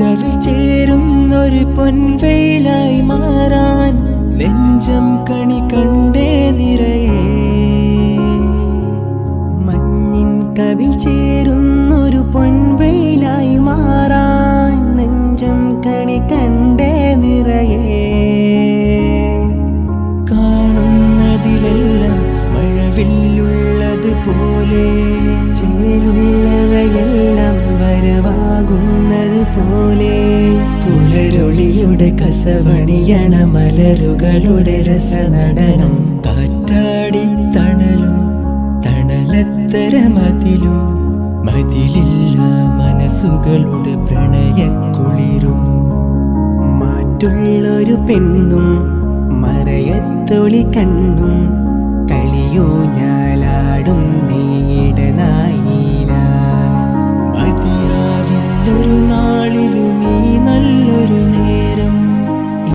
കവിൾ ചേരുന്നൊരു പൊൻവെയിലായി മാറാൻ നെഞ്ചം കണി കണ്ടേ നിറയെ. മഞ്ഞിൻ കവിൾ ചേരുന്നൊരു പൊൻവെയിലായി മാറാൻ നെഞ്ചം കണി കണ്ടേ നിറയെ. കാണുന്നതിലെല്ലാം മഴവില്ലുള്ളത് പോലെ ചേരുള്ളവയെല്ലാം വരവാകുന്നത് പോലെ. പുലരൊളിയുടെ കസവണിയണ മലരുകളുടെ രസനടനം. കാറ്റാടി തണലും തണലത്തരമതിലും. മതിലില്ല മനസ്സുകളുടെ പ്രണയക്കുളിരും. മാറ്റുള്ളൊരു പെണ്ണും മറയത്തൊളി കണ്ണും. നാളിലുമീ